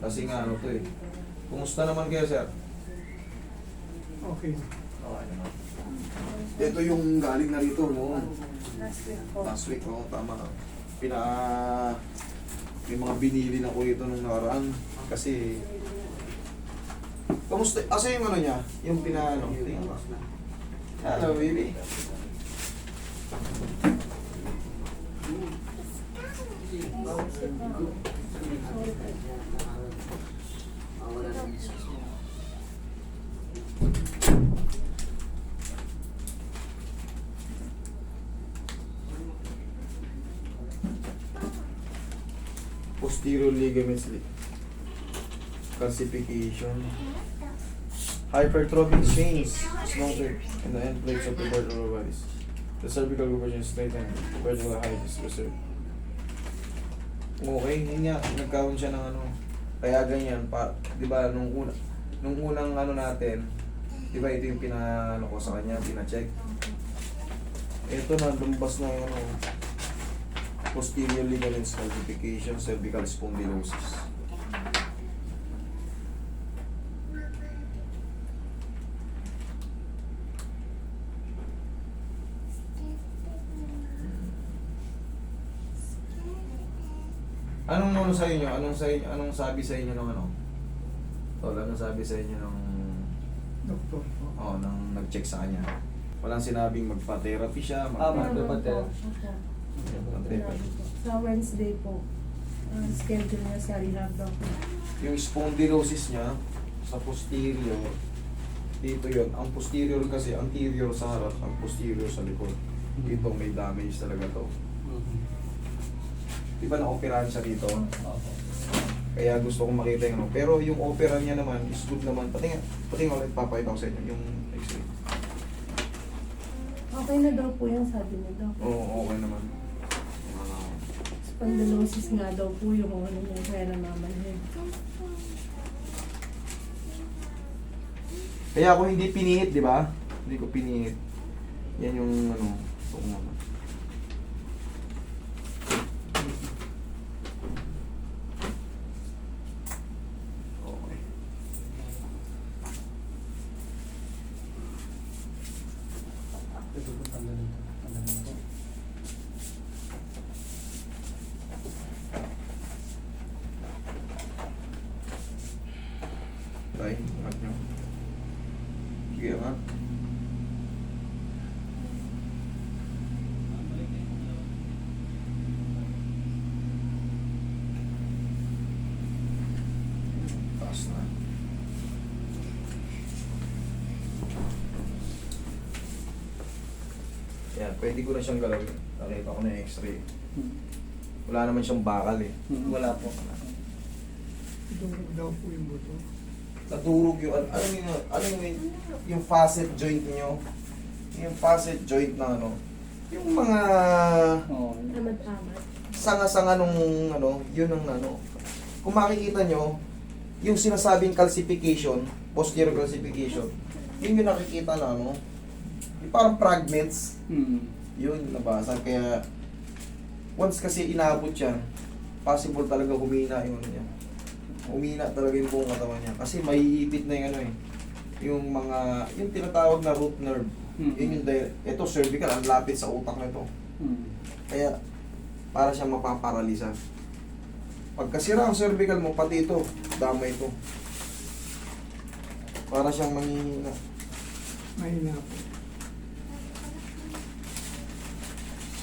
Kasi nga ano to eh. Kumusta naman kayo sir? Okay. Okay naman. Ito yung galing na rito noon. Last week po. Last week, oo, tama. Pina... May mga binili na ko ito nung nakaraan. Kasi... Kamusta? Asa yung ano niya? Yung pina... Ano? Tingnan mo. Hello, baby. Posterior ligament slip. Calcification. Hypertrophic change. Smoker. And the end plates of the vertebral bodies. The cervical conversion is straightened. Vertical height is preserved. Okay, yun nga. Nagkaroon siya ng ano. Kaya ganyan. Pa, di ba, nung, una, nung unang ano natin, di ba ito yung pina, ano ko sa kanya, pina-check. Ito na, lumbas na yung ano, posterior ligaments calcification, cervical spondylosis. Anong ano sa inyo? Anong sa inyo? Anong sabi sa inyo ng ano? Tol, anong sabi sa inyo ng Doktor oh, nang nag-check sa kanya? Walang sinabing magpa-therapy siya, Ah, magpa- po. magpa-therapy. Sa Wednesday po. Ang schedule niya sa rehab po. Yung spondylosis niya sa posterior, dito yon Ang posterior kasi, anterior sa harap, ang posterior sa likod. Dito may damage talaga to. Di ba na-operahan siya dito? Opo. Kaya gusto kong makita yung ano. Pero yung opera niya naman is good naman. Pati nga, pati nga ulit papakita ko sa inyo yung x-ray. Okay na daw po yung sabi niya daw. Oo, okay naman. Ah, Spondylosis nga daw po yung ano niya kaya namamanhid. Kaya ako hindi pinihit, di ba? Hindi ko pinihit. Yan yung ano, gusto ko naman. Okay. Ito po, tanggalin ito. Tanggalin ito. Tay, angat nyo. Sige, angat. Taas na. Yan, pwede ko na siyang galawin. Nakita ko na yung x-ray. Hmm. Wala naman siyang bakal eh. Hmm, Wala po. Durog daw po yung buto. Nadurog yung, ano, ano yung, ano yung, yung facet joint niyo? Yung facet joint na ano? Yung mga Oo. Amad-amad. sanga-sanga nung ano, yun ang ano. Kung makikita nyo, yung sinasabing calcification, posterior calcification, yun yung nakikita na ano, yung parang fragments, Hmm. yun nabasa. Kaya, once kasi inaabot yan, possible talaga humina yung ano niya. Humina talaga yung buong katawan niya. Kasi may ipit na yung ano eh. Yung mga, yung tinatawag na root nerve. Hmm. Yun yung, ito cervical, ang lapit sa utak na ito. Hmm. Kaya, para siyang mapaparalisa. Pagka sira ang cervical mo, pati ito, damay ito. Para siyang manghihina. Mahina po.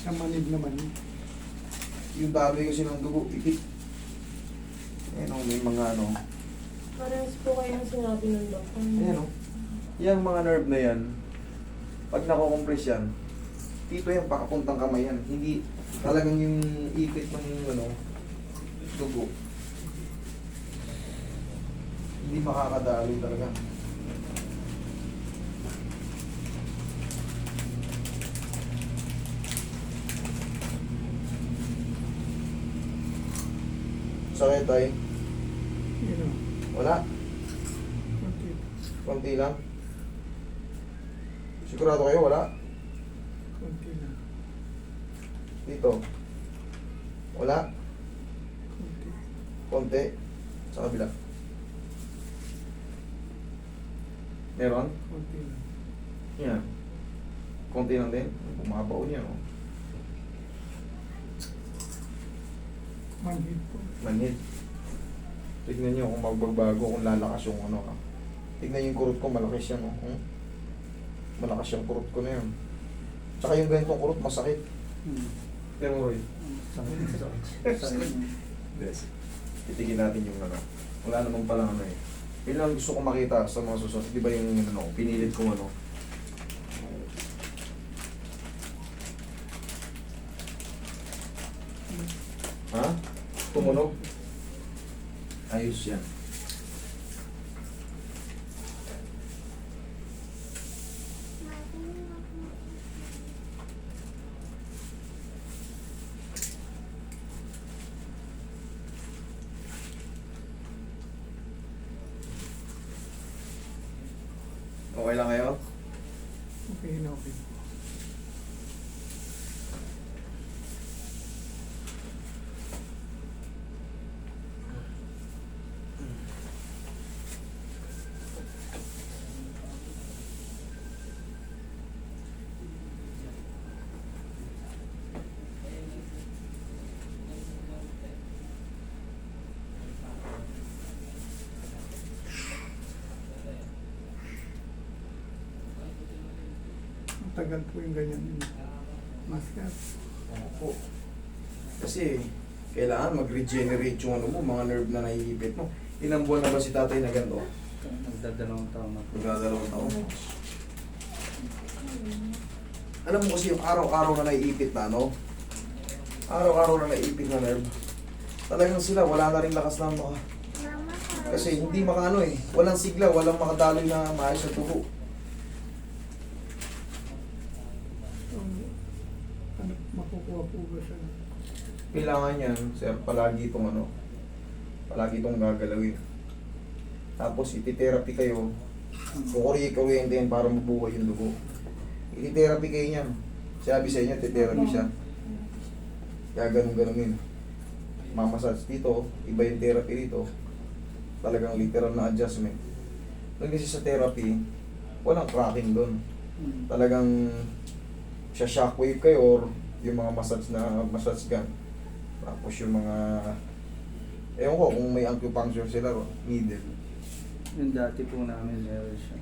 Sa manid naman. Yung dami kasi ng dugo, ipit. Ayan o, may mga ano. Parehas po kayong sinabi ng doktor. Ayan o. Yung mga nerve na yan, pag nakukompress yan, dito yan, pakapuntang kamay yan. Hindi talagang yung ipit ng ano, dugo. Hindi makakadalo talaga. Sakit ay? Yun o. Wala? Konti lang? Sigurado kayo wala? Konti lang. Dito. Wala? Konti. Konti. Sa kabila. Meron? Konti lang. Yan. Konti lang din. Bumabaw niya, oh. Manhid po. Manhid. Tignan niyo kung magbabago, kung lalakas yung ano ka. Tignan yung kurot ko, malaki siya, no? Hmm? Malakas yung kurot ko na yun. Tsaka yung ganitong kurot, masakit. Hmm. Pero mo, Roy. Sakit. Sakit. Sakit. Yes. Titigin natin yung ano. Wala namang palang ano eh. Yun lang gusto ko makita sa mga susunod. Di ba yung ano, pinilit ko ano. Ha? Tumunog? Ayos yan. Okay lang kayo? Okay na okay po. Ang tagal po yung ganyan. Maskat. Opo. Kasi kailangan mag-regenerate yung ano mo, mga nerve na naiipit mo. Ilang buwan na ba si tatay na ganito? Nagdadalawang taon na po. Magdadalawang taon. Alam mo kasi yung araw-araw na naiipit na, no? Araw-araw na naiipit na nerve. Talagang sila, wala na rin lakas ng mga... Kasi hindi makaano eh. Walang sigla, walang makadaloy na maayos sa tubo. Po ba siya? Kailangan yan, sir, palagi itong ano, palagi itong gagalawin. Tapos iti-therapy kayo, kukuri-kuryente yan para mabuhay yung dugo. Iti-therapy kayo niyan. Sabi sa inyo, iti-therapy siya. Kaya ganun-ganunin. Mamasage dito, iba yung therapy dito. Talagang literal na adjustment. Doon kasi sa therapy, walang cracking doon. Hmm. Talagang siya shockwave kayo or yung mga massage na massage gun. Tapos yung mga ewan ko kung may acupuncture sila o needle. Yung dati po namin meron siya.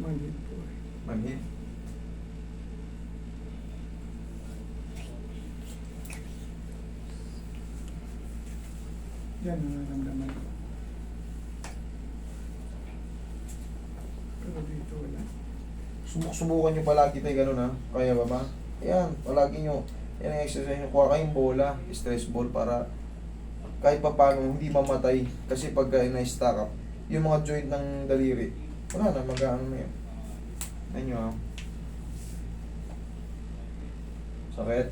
Manhid po eh. Manhid. Yan ang nararamdaman ko. Pero dito wala. Subuk subukan nyo palagi tayo ganun ha. Kaya ba ba? Ayan, palagi nyo. Yan ang exercise nyo. Kuha kayong bola, stress ball para kahit pa paano hindi mamatay. Kasi pag na-stack up, yung mga joint ng daliri, wala na, mag-ano na yun. Yan nyo ha. Sakit.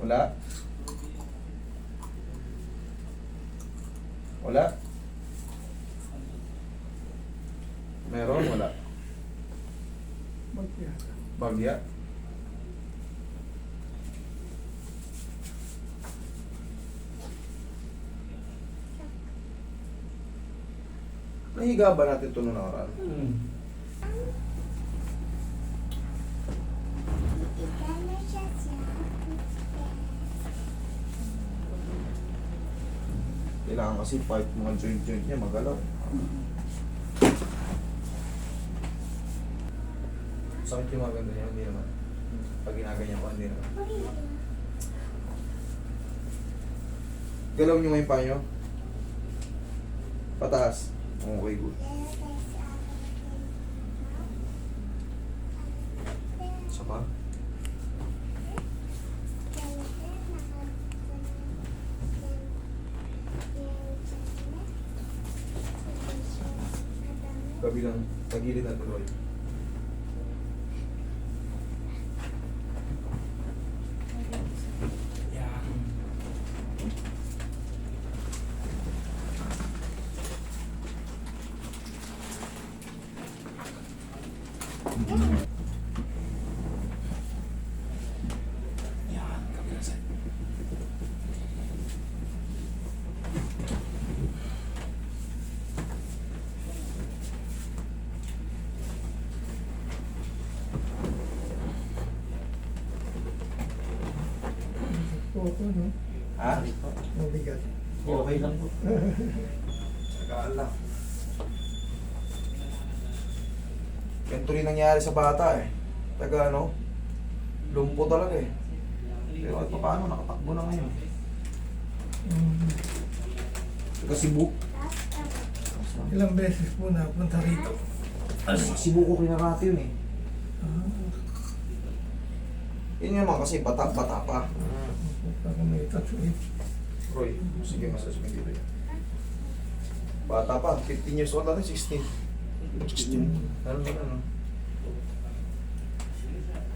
Wala. Wala. Meron, wala. Ba't yata? Bagya. Nahiga ba natin ito nung nakaraan? Hmm. Kailangan kasi fight mga joint-joint niya magalaw. Sakit yung mga ganda niya, hindi naman. Pag ginaganyan ko, hindi naman. Galaw niyo ngayon pa niyo? Pataas. Okay, good. Isa pa? Kabilang, tagilid natin, Roy. Yan, No? Ha? Mabigat. Okay lang po. Saka lang. Ganito rin nangyari sa bata eh. Taga ano, lumpo talaga eh. Pero at paano, nakatakbo na ngayon. Mm. Taga Cebu. Ilang beses po napunta rito. Sa Cebu ko kinarate yun eh. Ah, Yun naman kasi bata-bata pa. Roy, sige massage mo dito yan. Bata pa, 15 years old lang, 16. 16. Ano ba ano?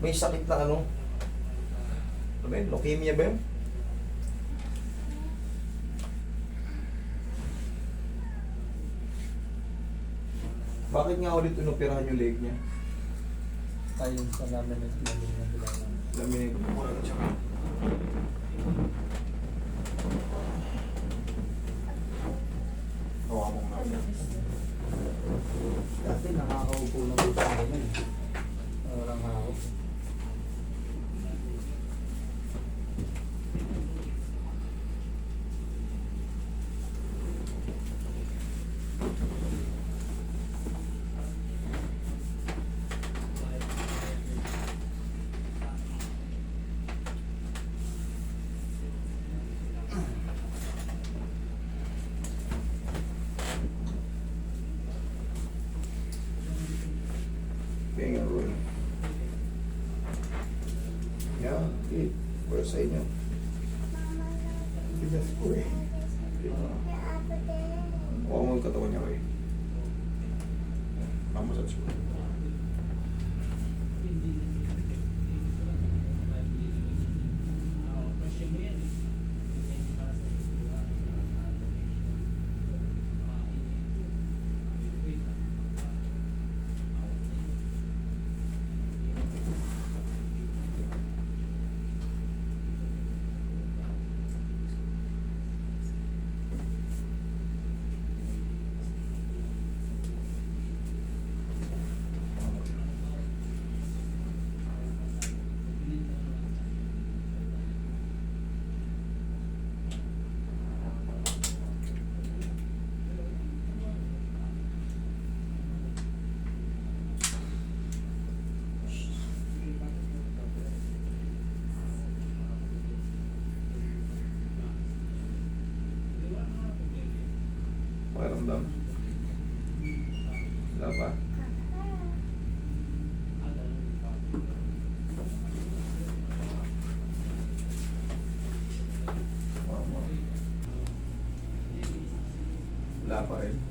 May sakit na ano? Ano ba yun? Leukemia ba yun? Bakit nga ulit inoperahan yung leg niya? Tayo sa namin at namin na bilangan. Laminate mo muna siya. Hawa mo nga. Dati nakakaupo na po sa akin eh. Parang hawak. Kaya nga, Roy. Yan, okay. Pwede sa inyo. Bigas po eh. Huwag mo yung katawan niya, Roy. Mamasage ko. Pakiramdam. Wala pa? Wala.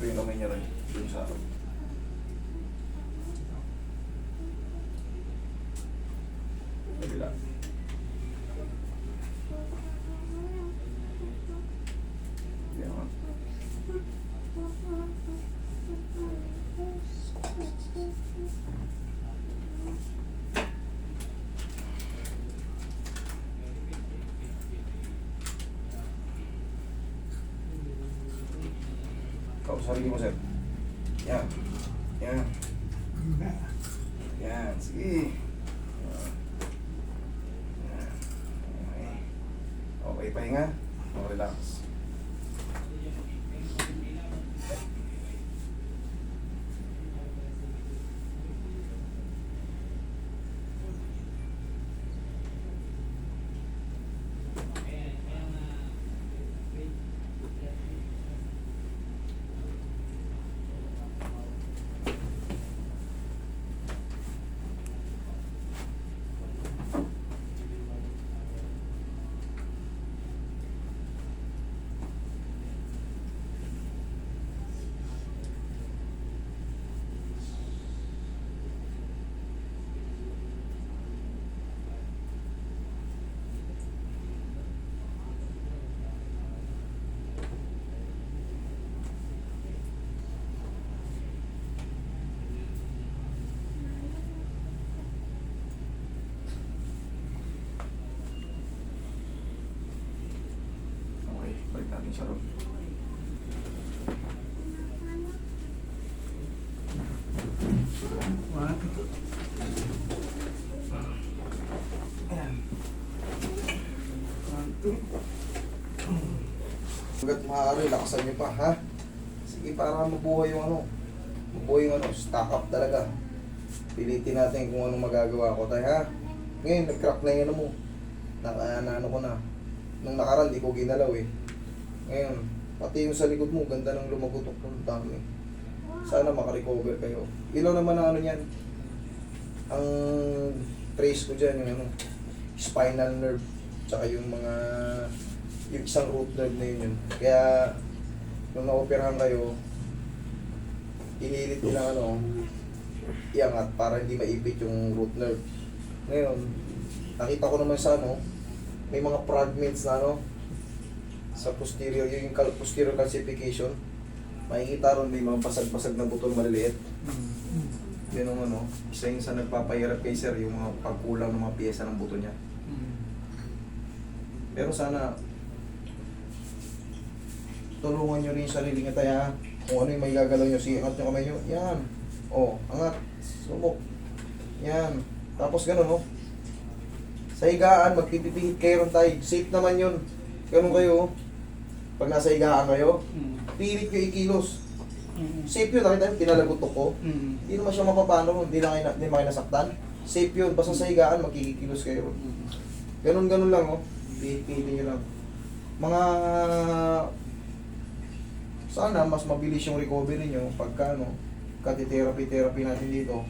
Ko yung kamay niya rin. Dun sa akin. Kabila. Hindi, angat. Kau sarili mo, sir. Yan. Yan. Na. Yan. Sige. Okay, pahinga. O, relax. Okay, balik natin siya ron. Ayan. One, two. Hanggat maaari, lakasan niyo pa, ha? Sige, para mabuhay yung ano. Mabuhay yung ano, stock up talaga. Pilitin natin kung anong magagawa ko tayo, ha? Ngayon, nag-crack na yung ano mo. Naka, na, ano ko na. Nung nakaraan, di ko ginalaw eh. Ngayon, pati yung sa likod mo, ganda ng lumagutok ng dami. Sana makarecover kayo. Ilaw naman ang ano yan. Ang trace ko dyan, yung ano, spinal nerve. Tsaka yung mga, yung isang root nerve na yun yun. Kaya, nung na-operahan kayo, inilit nilang ano, iangat para hindi maipit yung root nerve. Ngayon, nakita ko naman sa ano, may mga fragments na ano, sa posterior, yung posterior calcification. Makikita ron may mga basag-basag na butol maliliit. Yun ang ano, isa yung sa nagpapahirap kay sir, yung mga pagkulang ng mga piyesa ng buto niya. Pero sana, tulungan nyo rin yung sarili nga tayo ha. Kung ano yung may gagalaw nyo, sige, angat nyo kamay nyo. Yan. O, angat. Subok. Yan. Tapos ganun, no? Sa higaan, magpipipihit kayo ron tayo. Safe naman yun. Ganun kayo, oh. Pag nasa higaan kayo, pilit kayo ikilos. Safe yun, nakita nyo, pinalagutok ko. Hindi naman siya mapapano, hindi na- hindi na kayo nasaktan. Safe yun, basta sa higaan, magkikilos kayo. Ganun-ganun lang, oh. Pipili nyo lang. Mga... Sana mas mabilis yung recovery nyo pagka ano, kati-therapy-therapy natin dito.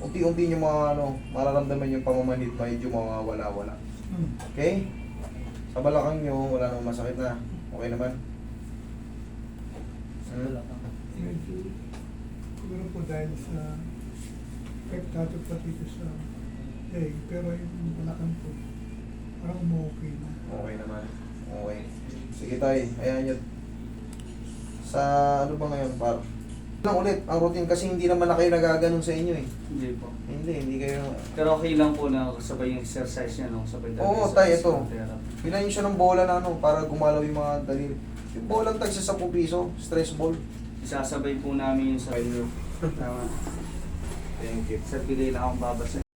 Unti-unti nyo mga ano, mararamdaman yung pamamanhid medyo mawawala-wala. Okay? Sa balakang nyo, wala namang masakit na. Okay naman? Hmm? Medyo, siguro po dahil sa pectato pati ito sa leg, pero yung balakang po, parang okay na. Okay naman. Okay. Sige tay, ayan yun. Sa ano ba ngayon, par? Lang ulit, ang routine kasi hindi naman na kayo nagaganon sa inyo eh. Hindi po. Hindi, hindi kayo... Pero okay lang po na sabay yung exercise niya, no? Sabay Oo, sa tay, ito. therapy. Bilan nyo siya ng bola na ano, para gumalaw yung mga daliri. Yung bola tag sa 10 piso, stress ball. Isasabay po namin yung sa... Tama. Thank you. Sa pili lang akong babasa.